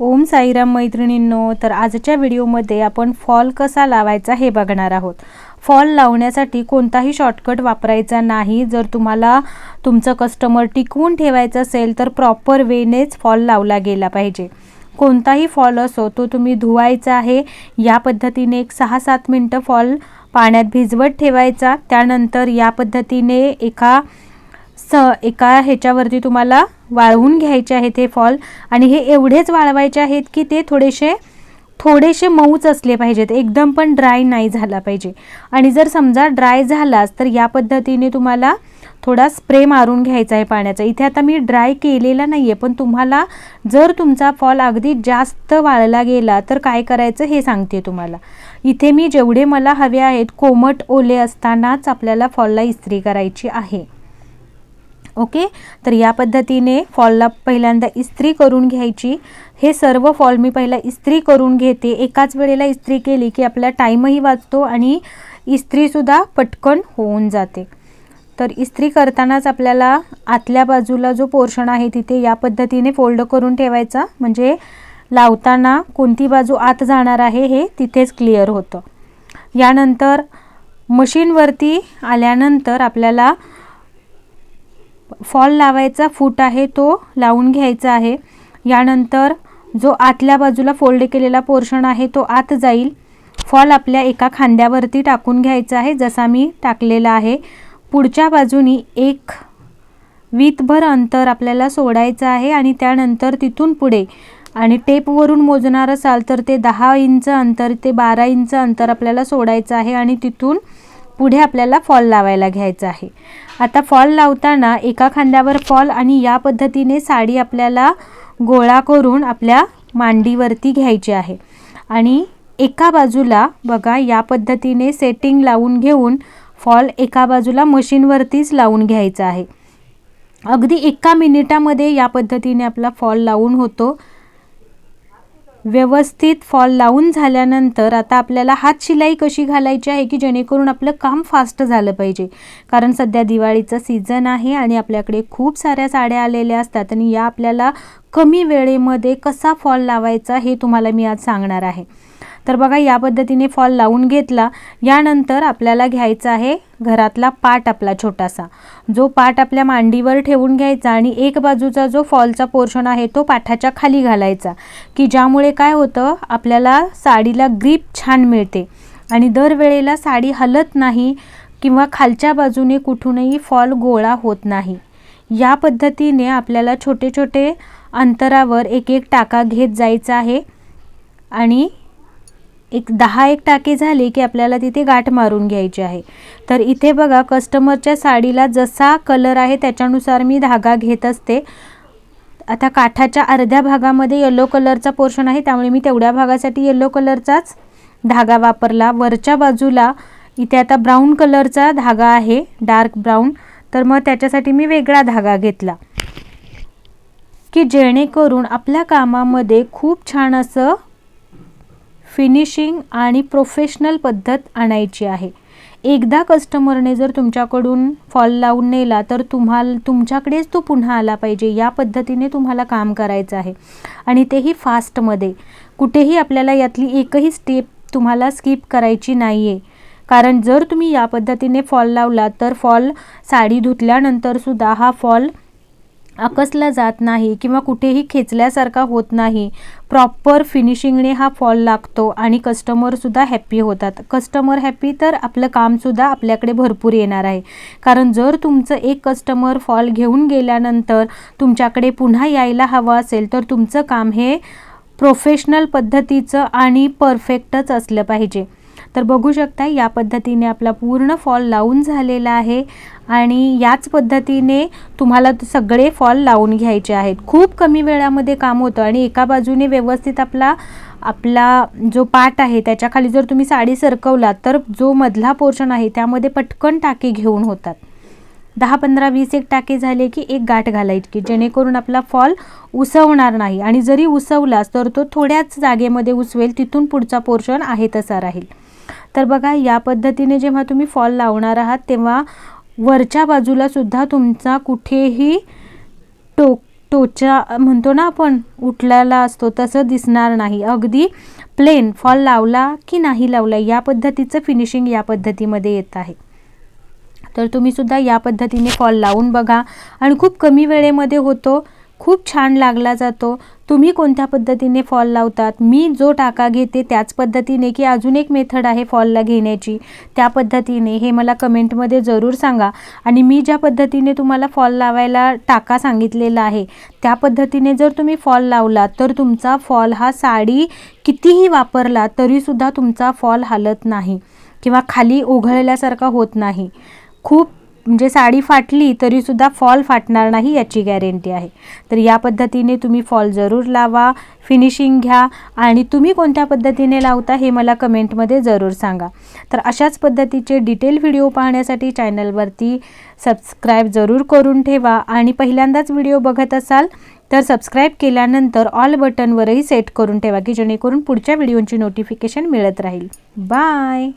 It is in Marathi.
ओम साईराम मैत्रिणींनो तर आजच्या व्हिडिओमध्ये आपण फॉल कसा लावायचा हे बघणार आहोत. फॉल लावण्यासाठी कोणताही शॉर्टकट वापरायचा नाही. जर तुम्हाला तुमचं कस्टमर टिकवून ठेवायचं असेल तर प्रॉपर वेनेच फॉल लावला गेला पाहिजे. कोणताही फॉल असो तो तुम्ही धुवायचा आहे या पद्धतीने एक सहा सात मिनटं फॉल पाण्यात भिजवत ठेवायचा. त्यानंतर या पद्धतीने एका स एका ह्याच्यावरती तुम्हाला वाळवून घ्यायचे आहेत हे फॉल. आणि हे एवढेच वाळवायचे आहेत की ते थोडेसे थोडेसे मऊच असले पाहिजेत. एकदम पण ड्राय नाही झाला पाहिजे. आणि जर समजा ड्राय झालाच तर या पद्धतीने तुम्हाला थोडा स्प्रे मारून घ्यायचा आहे पाण्याचा. इथे आता मी ड्राय केलेला नाही आहे पण तुम्हाला जर तुमचा फॉल अगदी जास्त वाळला गेला तर काय करायचं हे सांगते तुम्हाला. इथे मी जेवढे मला हवे आहेत कोमट ओले असतानाच आपल्याला फॉलला इस्त्री करायची आहे. ओके? तर या पद्धतीने फॉलला पहिल्यांदा इस्त्री करून घ्यायची. हे सर्व फॉल मी पहिला इस्त्री करून घेते. एकाच वेळेला इस्त्री केली की आपला टाईमही वाचतो आणि इस्त्रीसुद्धा पटकन होऊन जाते. तर इस्त्री करतानाच आपल्याला आतल्या बाजूला जो पोर्शन आहे तिथे या पद्धतीने फोल्ड करून ठेवायचा. म्हणजे लावताना कोणती बाजू आत जाणार आहे हे तिथेच क्लिअर होतं. यानंतर मशीनवरती आल्यानंतर आपल्याला फॉल लावायचा फूट आहे तो लावून घ्यायचा आहे. यानंतर जो आतल्या बाजूला फोल्ड केलेला पोर्शन आहे तो आत जाईल. फॉल आपल्या एका खांद्यावरती टाकून घ्यायचा आहे जसा मी टाकलेला आहे. पुढच्या बाजूनी एक वीतभर अंतर आपल्याला सोडायचं आहे आणि त्यानंतर तिथून पुढे आणि टेपवरून मोजणार असाल तर ते दहा इंच अंतर ते बारा इंच अंतर आपल्याला सोडायचं आहे आणि तिथून पुढे आपल्याला फॉल लावायला घ्यायचा आहे. आता फॉल लावताना एका खांद्यावर फॉल आणि या पद्धतीने साडी आपल्याला गोळा करून आपल्या मांडीवरती घ्यायची आहे. आणि एका बाजूला बघा या पद्धतीने सेटिंग लावून घेऊन फॉल एका बाजूला मशीनवरतीच लावून घ्यायचा आहे. अगदी एका मिनिटामध्ये या पद्धतीने आपला फॉल लावून होतो. व्यवस्थित फॉल लावून झाल्यानंतर आता आपल्याला हात शिलाई कशी घालायची आहे की जेणेकरून आपलं काम फास्ट झालं पाहिजे? कारण सध्या दिवाळीचं सीझन आहे आणि आपल्याकडे खूप साऱ्या साड्या आलेल्या असतात आणि या आपल्याला कमी वेळेमध्ये कसा फॉल लावायचा हे तुम्हाला मी आज सांगणार आहे. तर बघा या पद्धतीने फॉल लावून घेतला. यानंतर आपल्याला घ्यायचा आहे घरातला पाट आपला छोटासा. जो पाट आपल्या मांडीवर ठेवून घ्यायचा आणि एक बाजूचा जो फॉलचा पोर्शन आहे तो पाठाच्या खाली घालायचा की ज्यामुळे काय होतं आपल्याला साडीला ग्रीप छान मिळते. आणि दरवेळेला साडी हलत नाही किंवा खालच्या बाजूने कुठूनही फॉल गोळा होत नाही. या पद्धतीने आपल्याला छोटे छोटे अंतरावर एक एक टाका घेत जायचा आहे. आणि एक दहा एक टाके झाले की आपल्याला तिथे गाठ मारून घ्यायची आहे. तर इथे बघा कस्टमरच्या साडीला जसा कलर आहे त्याच्यानुसार मी धागा घेत असते. आता काठाच्या अर्ध्या भागामध्ये येलो कलरचा पोर्शन आहे त्यामुळे मी तेवढ्या भागासाठी येलो कलरचाच धागा वापरला. वरच्या बाजूला इथे आता ब्राऊन कलरचा धागा आहे डार्क ब्राऊन तर मग त्याच्यासाठी मी वेगळा धागा घेतला. की जेणेकरून आपल्या कामामध्ये खूप छान असं फिनिशिंग आणि प्रोफेशनल पद्धत आणायची आहे. एकदा कस्टमरने जर तुमच्याकडून फॉल लावून नेला तर तुम्हाला तुमच्याकडेच तो पुन्हा आला पाहिजे. या पद्धतीने तुम्हाला काम करायचं आहे. आणि तेही फास्टमध्ये. कुठेही आपल्याला यातली एकही स्टेप तुम्हाला स्किप करायची नाही आहे कारण जर तुम्ही या पद्धतीने फॉल लावला तर फॉल साडी धुतल्यानंतरसुद्धा हा फॉल आकसला जात नाही किंवा कुठेही खेचल्यासारखा होत नाही. प्रॉपर फिनिशिंगने हा फॉल लागतो आणि कस्टमरसुद्धा हॅप्पी होतात. कस्टमर हॅप्पी तर आपलं कामसुद्धा आपल्याकडे भरपूर येणार आहे. कारण जर तुमचं एक कस्टमर फॉल घेऊन गेल्यानंतर तुमच्याकडे पुन्हा यायला हवं असेल तर तुमचं काम हे प्रोफेशनल पद्धतीचं आणि परफेक्टच असलं पाहिजे. तर बघू शकता या पद्धतीने आपला पूर्ण फॉल लावून झालेला आहे आणि याच पद्धतीने तुम्हाला सगळे फॉल लावून घ्यायचे आहेत. खूप कमी वेळामध्ये काम होतं आणि एका बाजूने व्यवस्थित आपला आपला जो पाट आहे त्याच्याखाली जर तुम्ही साडी सरकवलात तर जो मधला पोर्शन आहे त्यामध्ये पटकन टाके घेऊन होतात. दहा पंधरा वीस एक टाके झाले की एक गाठ घालायची की जेणेकरून आपला फॉल उसवणार नाही. आणि जरी उसवलास तर तो थोड्याच जागेमध्ये उसवेल तिथून पुढचा पोर्शन आहे तसा राहील. तर बघा या पद्धतीने जेव्हा तुम्ही फॉल लावणार आहात तेव्हा वरच्या बाजूला सुद्धा तुमचा कुठेही टोक टोचा म्हणतो ना आपण उठलेला असतो तसं दिसणार नाही. अगदी प्लेन फॉल लावला की नाही लावला या पद्धतीचं फिनिशिंग या पद्धतीमध्ये येत आहे. तर तुम्ही सुद्धा या पद्धतीने फॉल लावून बघा. आणि खूप कमी वेळेमध्ये होतो खूप छान लागला जातो. तुम्ही कोणत्या पद्धतीने फॉल लावतात? मी जो टाका घेते त्याच पद्धतीने की अजून एक मेथड आहे फॉलला घेण्याची? त्या पद्धतीने हे मला कमेंटमध्ये जरूर सांगा. आणि मी ज्या पद्धतीने तुम्हाला फॉल लावायला टाका सांगितलेला आहे त्या पद्धतीने जर तुम्ही फॉल लावला तर तुमचा फॉल हा साडी कितीही वापरला तरीसुद्धा तुमचा फॉल हलत नाही. किंवा खाली ओघळल्यासारखा होत नाही. खूप म्हणजे साडी फाटली तरीसुद्धा फॉल फाटणार नाही याची गॅरंटी आहे. तर या पद्धतीने तुम्ही फॉल जरूर लावा फिनिशिंग घ्या आणि तुम्ही कोणत्या पद्धतीने लावता हे मला कमेंटमध्ये जरूर सांगा. तर अशाच पद्धतीचे डिटेल व्हिडिओ पाहण्यासाठी चॅनलवरती सबस्क्राईब जरूर करून ठेवा आणि पहिल्यांदाच व्हिडिओ बघत असाल तर सबस्क्राईब केल्यानंतर ऑल बटनवरही सेट करून ठेवा की जेणेकरून पुढच्या व्हिडिओची नोटिफिकेशन मिळत राहील. बाय